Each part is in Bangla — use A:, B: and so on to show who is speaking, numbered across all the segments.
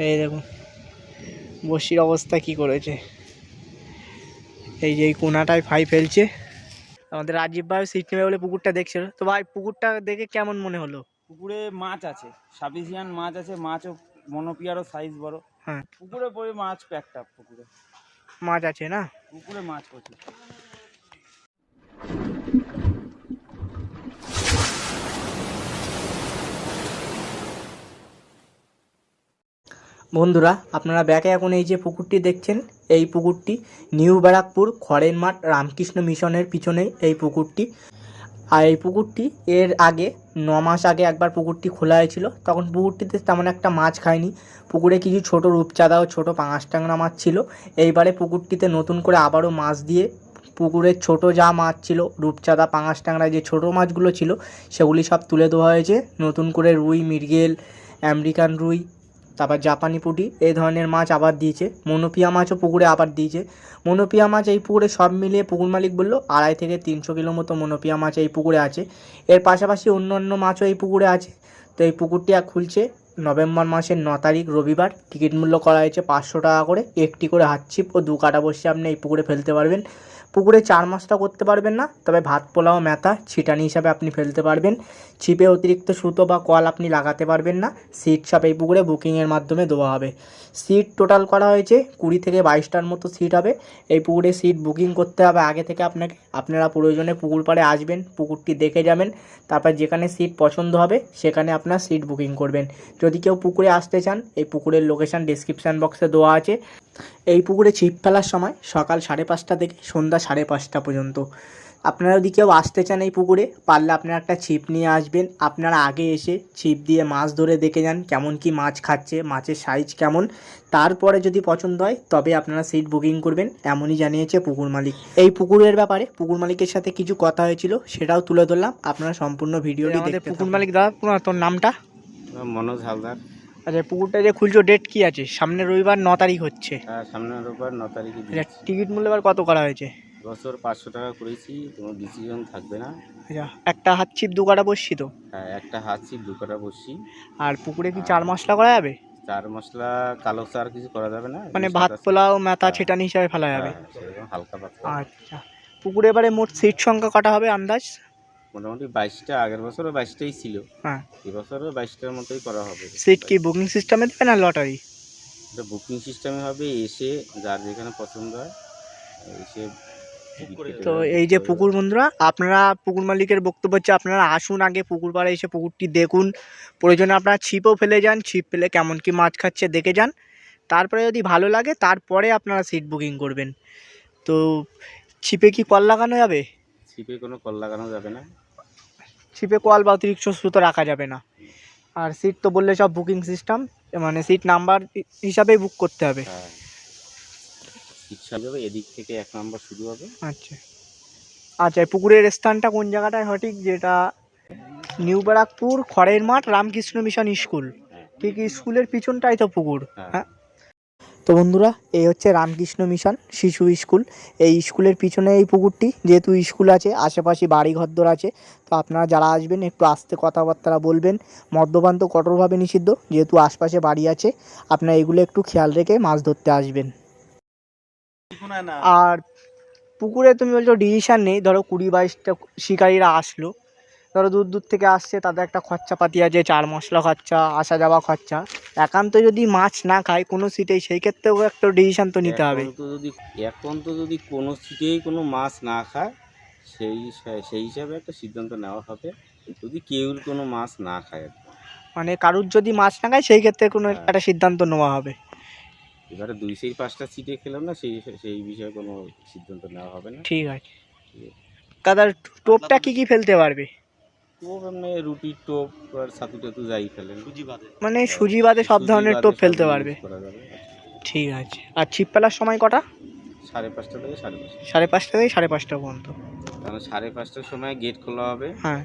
A: এই দেখুন বসির অবস্থা কি করেছে? এই যে এই কোনাটায় ফাই ফেলছে। আমাদের রাজীব ভাই সিট নেবে বলে পুকুরটা দেখছিল। তো ভাই পুকুরটা দেখে কেমন মনে হলো?
B: পুকুরে মাছ আছে সাবিসিয়ান মাছ আছে মাছও মনোপিয়ারও সাইজ বড়।
A: হ্যাঁ।
B: পুকুরে পরে মাছ প্যাকটা পুকুরে।
A: মাছ আছে না?
B: পুকুরে মাছ প্রচুর।
A: বন্ধুরা, আপনারা ব্যাকে এখন এই যে পুকুরটি দেখছেন, এই পুকুরটি নিউ ব্যারাকপুর খড়ের মাঠ রামকৃষ্ণ মিশনের পিছনে এই পুকুরটি। আর এই পুকুরটি এর আগে, ন মাস আগে একবার পুকুরটি খোলা হয়েছিল। তখন পুকুরটিতে তেমন একটা মাছ খায়নি। পুকুরে কিছু ছোট রূপচাঁদা ও ছোটো পাঙাশ ট্যাংরা মাছ ছিল। এইবারে পুকুরটিতে নতুন করে আবারও মাছ দিয়ে পুকুরের ছোট যা মাছ ছিল, রূপচাঁদা, পাঙাশ ট্যাংরা যে ছোট মাছগুলো ছিল, সেগুলি সব তুলে দেওয়া হয়েছে। নতুন করে রুই, মৃগেল আমেরিকান রুই তারপর জাপানি পুঁটি, এই ধরনের মাছ আবার দিয়েছে। মনোপিয়া মাছও পুকুরে আবার দিয়েছে। মনোপিয়া মাছ এই পুকুরে সব মিলিয়ে পুকুর মালিক বলল, আড়াই থেকে তিনশো কিলো মতো মনোপিয়া মাছ এই পুকুরে আছে। এর পাশাপাশি অন্য অন্য মাছও এই পুকুরে আছে। তো এই পুকুরটি আর খুলছে নভেম্বর মাসের ন তারিখ, রবিবার। টিকিট মূল্য করা হয়েছে পাঁচশো টাকা করে। একটি করে হাত ছিপ ও দু কাটা বসে আপনি এই পুকুরে ফেলতে পারবেন। পুকুরে চার মাসটা করতে পারবেন না। তবে ভাত, পোলাও মেথা ছিটানি হিসাবে আপনি ফেলতে পারবেন। ছিপে অতিরিক্ত সুতো বা কল আপনি লাগাতে পারবেন না। সিট সব এই পুকুরে বুকিংয়ের মাধ্যমে দেওয়া হবে। সিট টোটাল করা হয়েছে কুড়ি থেকে বাইশটার মতো সিট হবে। এই পুকুরে সিট বুকিং করতে হবে আগে থেকে আপনাকে। আপনারা প্রয়োজনে পুকুর পাড়ে আসবেন, পুকুরটি দেখে যাবেন। তারপর যেখানে সিট পছন্দ হবে, সেখানে আপনার সিট বুকিং করবেন। যদি কেউ পুকুরে আসতে চান, এই পুকুরের লোকেশান ডিসক্রিপশান বক্সে দেওয়া আছে। এই পুকুরে ছিপ ফেলার সময় সকাল সাড়ে পাঁচটা থেকে সন্ধ্যা সাড়ে পাঁচটা পর্যন্ত। আপনারা যদি কেউ আসতে চান এই পুকুরে পারলে আপনারা একটা ছিপ নিয়ে আসবেন। আপনারা আগে এসে ছিপ দিয়ে মাছ ধরে দেখে যান কেমন কি মাছ খাচ্ছে মাছের সাইজ কেমন। তারপরে যদি পছন্দ হয় তবে আপনারা সিট বুকিং করবেন এমনই জানিয়েছে পুকুর মালিক। এই পুকুরের ব্যাপারে পুকুর মালিকের সাথে কিছু কথা হয়েছিল সেটাও তুলে ধরলাম। আপনারা সম্পূর্ণ ভিডিওটি আমাদের পুকুর মালিক দাদা তোর নামটা?
B: মনোজ হালদার।
A: আচ্ছা পুকুরটা যে খুলছো ডেট কি আছে? সামনে রবিবার ন তারিখ হচ্ছে।
B: হ্যাঁ সামনের রোববার ন তারিখে
A: আচ্ছা টিকিট মূল্য এবার কত করা হয়েছে?
B: বছর পাঁচশো টাকা করেছি কোনো ডিসিশন থাকবে না।
A: আচ্ছা একটা হাত ছিপ দু কাটা বসছি তো?
B: হ্যাঁ একটা হাত ছিপ দু কাটা বসছি।
A: আর পুকুরে কি চার মশলা করা যাবে?
B: চার মশলা কালো চার কিছু করা যাবে না
A: মানে ভাত পোলাও মেথা
B: হ্যাঁ।
A: ছেটানি হিসাবে ফেলা যাবে।
B: হ্যাঁ, হালকা পাতলা
A: আচ্ছা পুকুরে এবারে মোট সিট সংখ্যা কটা হবে আন্দাজ?
B: মোটামুটি বাইশটা আগের বছরও বাইশটাই ছিল।
A: হ্যাঁ।
B: এবছরও বাইশটার মতোই করা হবে।
A: সিট কি বুকিং সিস্টেমে দেবে না লটারি?
B: এটা বুকিং সিস্টেমে হবে এসে যার যেখানে পছন্দ হয় এসে
A: তো এই যে পুকুর বন্ধুরা আপনারা পুকুর মালিকের বক্তব্য হচ্ছে আপনারা আসুন আগে পুকুর পাড়ে এসে পুকুরটি দেখুন। প্রয়োজনে আপনারা ছিপও ফেলে যান ছিপ ফেলে কেমন কি মাছ খাচ্ছে দেখে যান। তারপরে যদি ভালো লাগে তারপরে আপনারা সিট বুকিং করবেন। তো ছিপে কি কল লাগানো যাবে?
B: ছিপে কোনো কল লাগানো যাবে না?
A: ছিপে কল বা অতিরিক্ত সুতো রাখা যাবে না। আর সিট তো বললে সব বুকিং সিস্টেম মানে সিট নাম্বার হিসাবেই বুক করতে হবে।
B: হ্যাঁ। ইচ্ছা এদিক থেকে এক নম্বর শুরু হবে।
A: আচ্ছা। আচ্ছা পুকুরের স্থানটা কোন জায়গাটায় সঠিক? যেটা নিউ ব্যারাকপুর খড়ের মাঠ রামকৃষ্ণ মিশন স্কুল।
B: হ্যাঁ।
A: ঠিক স্কুলের পিছনটাই তো পুকুর।
B: হ্যাঁ।
A: তো বন্ধুরা এই হচ্ছে রামকৃষ্ণ মিশন শিশু স্কুল। এই স্কুলের পিছনে এই পুকুরটি যেহেতু স্কুল আছে আশেপাশে বাড়ি ঘরদোর আছে তো আপনারা যারা আসবেন একটু আস্তে কথাবার্তা বলবেন। মদ্যপান তো কঠোরভাবে নিষিদ্ধ যেহেতু আশপাশে বাড়ি আছে আপনারা এগুলো একটু খেয়াল রেখে মাছ ধরতে আসবেন। আর পুকুরে তুমি বলছো ডিসিশান নেই। ধরো কুড়ি বাইশটা শিকারীরা আসলো। ধরো দূর দূর থেকে আসছে তাদের একটা খরচাপাতি আছে চার মশলা খরচা আসা যাওয়া খরচা। একান্ত যদি মাছ না খায় কোনো সিটেই সেই ক্ষেত্রেও একটা ডিসিশান তো নিতে হবে।
B: তো যদি এখন তো যদি কোনো সিটেই কোনো মাছ না খায় সেই সেই হিসাবে একটা সিদ্ধান্ত নেওয়া হবে যদি কেউ কোনো মাছ না খায়
A: মানে কারুর যদি মাছ না খায় সেই ক্ষেত্রে কোনো
B: হ্যাঁ।
A: একটা সিদ্ধান্ত নেওয়া হবে।
B: এবারে দুই সেই পাঁচটা সিটে খেলাম না সেই সেই বিষয়ে কোনো সিদ্ধান্ত নেওয়া হবে না।
A: ঠিক আছে। কাদার টোপটা কি কি ফেলতে পারবে?
B: টোপ এমনি রুটি টোপ আর ছাতু টাতু যাই ফেলেন
A: মানে সুজি বাদে সব ধরনের টোপ ফেলতে পারবে।
B: যাবে।
A: ঠিক আছে। আর ছিপ ফেলার সময় কটা?
B: সাড়ে পাঁচটা থেকে সাড়ে পাঁচটা।
A: সাড়ে পাঁচটা থেকে সাড়ে পাঁচটা পর্যন্ত।
B: কারণ সাড়ে পাঁচটার সময় গেট খোলা হবে।
A: হ্যাঁ।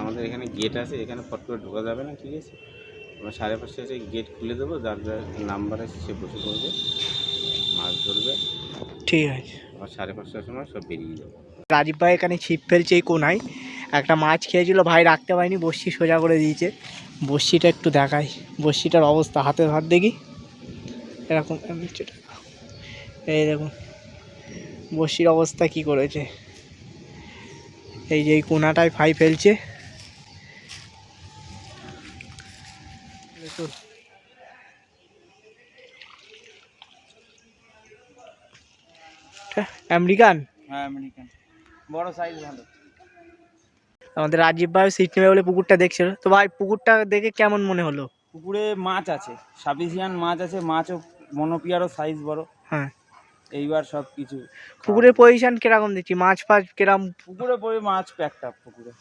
B: আমাদের এখানে গেট আছে এখানে ফট করে ঢোকা যাবে না ঠিক আছে? আমরা সাড়ে পাঁচটা এসে গেট খুলে দেবো যার যার নাম্বার আছে সে বসে পড়বে মাছ ধরবে।
A: ঠিক আছে।
B: আবার সাড়ে পাঁচটার সময় সব বেরিয়ে যাবে।
A: রাজীব ভাই এখানে ছিপ ফেলছে এই কোনায়। একটা মাছ খেয়েছিল, ভাই রাখতে পারিনি, বড়শি সোজা করে দিয়েছে। বড়শিটা একটু দেখাই, বড়শিটার অবস্থা, হাতে হাত দেখি। এরকম এই দেখুন বসির অবস্থা কি করেছে। এই যে এই কোনাটায় ফাই ফেলছে। আমেরিকান?
C: হ্যাঁ আমেরিকান। বড় সাইজ ভালো।
A: আমাদের রাজীব ভাই সিট নেবে বলে পুকুরটা দেখছিল। তো ভাই পুকুরটা দেখে কেমন মনে হলো?
C: পুকুরে মাছ আছে সাবিসিয়ান মাছ আছে মাছও মনোপিয়ারও সাইজ বড়।
A: হ্যাঁ।
C: এইবার সব কিছু
A: পুকুরের পজিশন কীরকম দেখছি? মাছ ফাছ কিরম?
C: পুকুরে পড়ে মাছ প্যাকটা পুকুরে।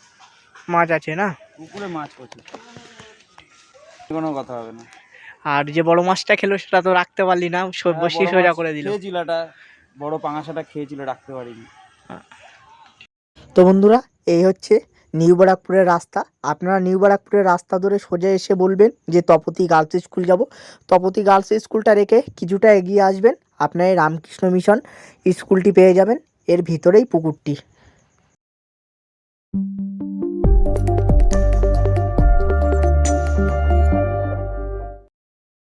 A: মাছ আছে না?
C: পুকুরে মাছ প্রচুর। কোনো কথা হবে না।
A: আর যে বড় মাছটা খেলো সেটা তো রাখতে পারলি না। সব
C: হ্যাঁ,
A: সোজা করে দিল।
C: এটা বড় পাঙাশাটা খেয়েছিল রাখতে পারিনি।
A: তো বন্ধুরা এই হচ্ছে নিউ বারাকপুরের রাস্তা। আপনারা নিউ বারাকপুরের রাস্তা ধরে সোজা এসে বলবেন যে তপতি গার্লস স্কুল যাব। তপতি গার্লস স্কুলটা রেখে কিছুটা এগিয়ে আসবেন। আপনার এই রামকৃষ্ণ মিশন স্কুলটি পেয়ে যাবেন। এর ভিতরেই পুকুরটি।